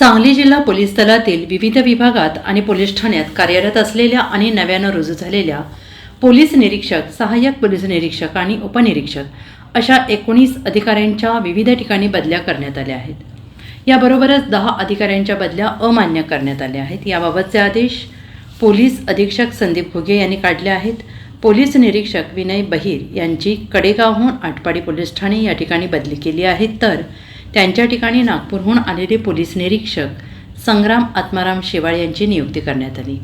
सांगली जिल्हा पोलीस दलातील विविध विभागात आणि पोलीस ठाण्यात कार्यरत असलेल्या आणि नव्यानं रुजू झालेल्या पोलीस निरीक्षक सहाय्यक पोलीस निरीक्षक आणि उपनिरीक्षक अशा एकोणीस अधिकाऱ्यांच्या विविध ठिकाणी बदल्या करण्यात आल्या आहेत. याबरोबरच दहा अधिकाऱ्यांच्या बदल्या अमान्य करण्यात आल्या आहेत. याबाबतचे आदेश पोलीस अधीक्षक संदीप घुगे यांनी काढले आहेत. पोलीस निरीक्षक विनय बहीर यांची कडेगावहून आटपाडी पोलीस ठाणे या ठिकाणी बदली केली आहे. तर त्यांच्या ठिकाणी नागपूरहून आलेले पोलीस निरीक्षक संग्राम आत्माराम शेवाळ यांची नियुक्ती करण्यात आली.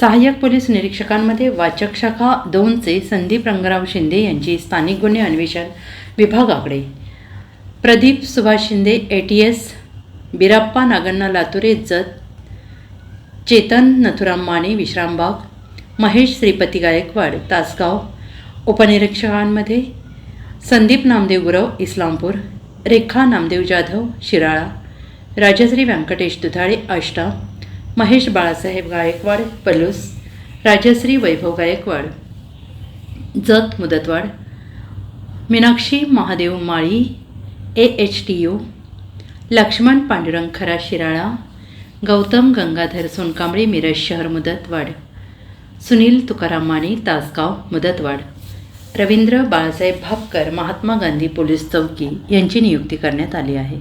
सहाय्यक पोलीस निरीक्षकांमध्ये वाचक शाखा दोनचे संदीप रंगराव शिंदे यांची स्थानिक गुन्हे अन्वेषण विभागाकडे Pradeep Subhash Shinde A T S Birappa Naganna Lature Jat Chetan Nathuram Mane Vishrambag Mahesh Shripati Gaikwad Tasgaon उपनिरीक्षकांमध्ये Sandeep Namdev Gurav Islampur Rekha Namdev Jadhav Shirala. Rajshri Venkatesh Dudhale Ashta. Mahesh Balasaheb Gaikwad Palus. Rajshri Vaibhav Gaikwad. Jat मुदतवाड Meenakshi Mahadev Mali A H T U Laxman Pandurang Khara Shirala. Gautam Gangadhar Sonkamble Miraj शहर मुदतवाड सुनील तुकाराम माने तासगाव मुदतवाड Ravindra Balasaheb Bhapkar Mahatma Gandhi police चौकी यांची नियुक्ती करण्यात आली आहे.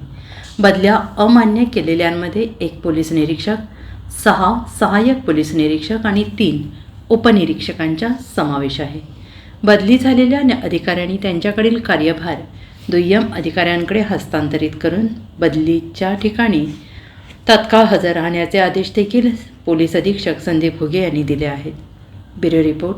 बदल्या अमान्य केलेल्यांमध्ये एक पोलीस निरीक्षक सहा सहाय्यक पोलीस निरीक्षक आणि तीन उपनिरीक्षकांचा समावेश आहे. बदली झालेल्या न- अधिकाऱ्यांनी त्यांच्याकडील कार्यभार दुय्यम अधिकाऱ्यांकडे हस्तांतरित करून बदलीच्या ठिकाणी तत्काळ हजर राहण्याचे आदेश देखील पोलीस अधीक्षक संदीप घुगे यांनी दिले आहेत. Bureau report